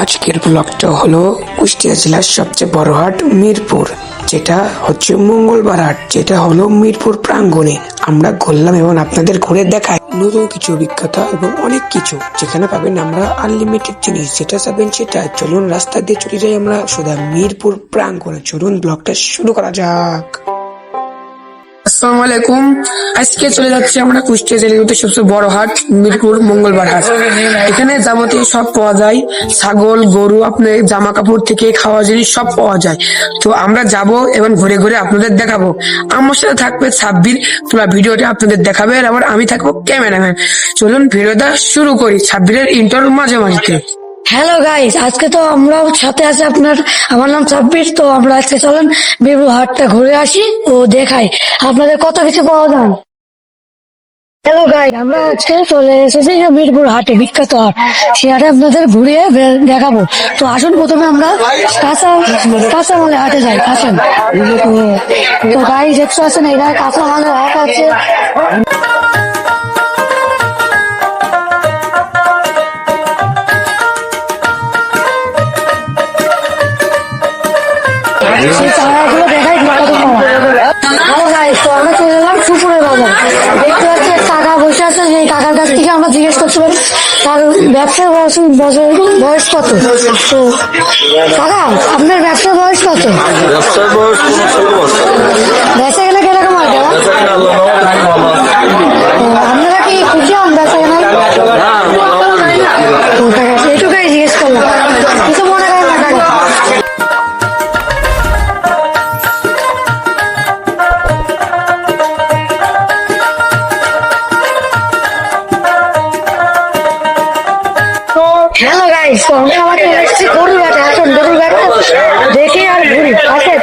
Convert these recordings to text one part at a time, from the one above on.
আজকের ব্লগটা হলো কুষ্টিয়া জেলার সবচেয়ে বড় হাট মিরপুর, যেটা হচ্ছে মঙ্গলবার হাট, যেটা হলো মিরপুর প্রাঙ্গণে। আমরা ঘুরলাম এবং আপনাদের ঘুরে দেখাই। নতুন কিছু অভিজ্ঞতা এবং অনেক কিছু, যেখানে পাবেন আমরা আনলিমিটেড জিনিস, যেটা চাবেন সেটা। চলুন রাস্তা দিয়ে চলে যাই আমরা সোজা মিরপুর প্রাঙ্গণে। চলুন ব্লগটা শুরু করা যাক। আসসালামু আলাইকুম। আজকে চলে যাচ্ছি আমরা কুষ্টিয়া জেলার সবচেয়ে বড় হাট, মিরপুর মঙ্গলবার হাট। এখানে যাবতীয় সব পাওয়া যায়। ছাগল, গরু, আপনার জামা কাপড় থেকে খাওয়া জিনিস সব পাওয়া যায়। তো আমরা যাব এবং ঘুরে ঘুরে আপনাদের দেখাবো। আমার সাথে থাকবে ছাব্বির। তোলা ভিডিওটা আপনাদের দেখাবে। আর আবার আমি থাকব ক্যামেরাম্যান। চলুন ভিডিওটা শুরু করি সাব্বিরের ইন্টার মাঝে মাঝে। হ্যালো গাইস আজকে তো আমরা সাথে আছে আপনার, আমার নাম সাব্বির তো আমরা আজকে চলেন বিরু হাটটা ঘুরে আসি ও দেখাই। আপনাদের কত কিছু পাওয়া যায়? হ্যালো গাই আমরা আজকে চলে এসেছি মিরপুর হাটে, বিখ্যাত হাট। সে হাটে আপনাদের ঘুরিয়ে দেখাবো। তো আসুন প্রথমে আমরা কাঁচা কাঁচা মালে হাটে যাই। আসেন তো- গাই দেখতে আছেন এটা কাঁচা মালে হাট আছে। সেই দেখাই তো আমরা চলে এলাম সুপুরের বাজার। দেখতে পাচ্ছি কাকা বসে আছে সেই কাকার কাছ থেকে আমরা জিজ্ঞেস করতে পারি তার ব্যবসার বয়স বছর- বয়স কত? তো কাকা আপনার ব্যবসার বয়স কত? ব্যবসার বয়স বেচা গেলে কীরকম হয়। আপনারা কি খুশি হন বেচা কাকা এইটুকুই জিজ্ঞেস করলাম। কিছু মনে হ্যালো গাইস তো আমরা আমাকে এসেছি গরুর ঘাটে আসুন গরুর ঘাটে দেখে আর ঘুরি। আসে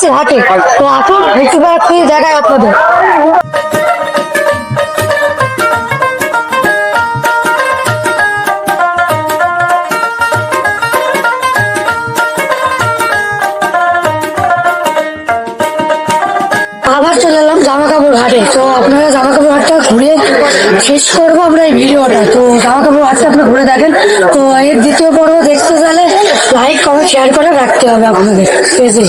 গাছের হাটে তো আসুন একটু দেখায় আপনাদের। হাটে তো আপনারা জামা কাপড় হাটটা ঘুরে শেষ করব আমরা এই ভিডিওটা। তো জামা কাপড় হাটটা আপনি ঘুরে দেখেন। তো এর দ্বিতীয় পর্ব দেখতে গেলে লাইক কমেন্ট শেয়ার করে রাখতে হবে আপনাদের। পেজে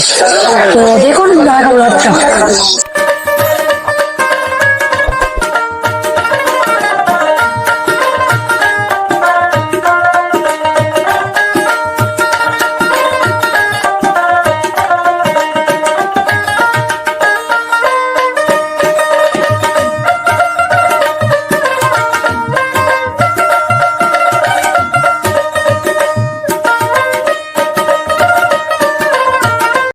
তো দেখুন জামা কাপড় হাটটা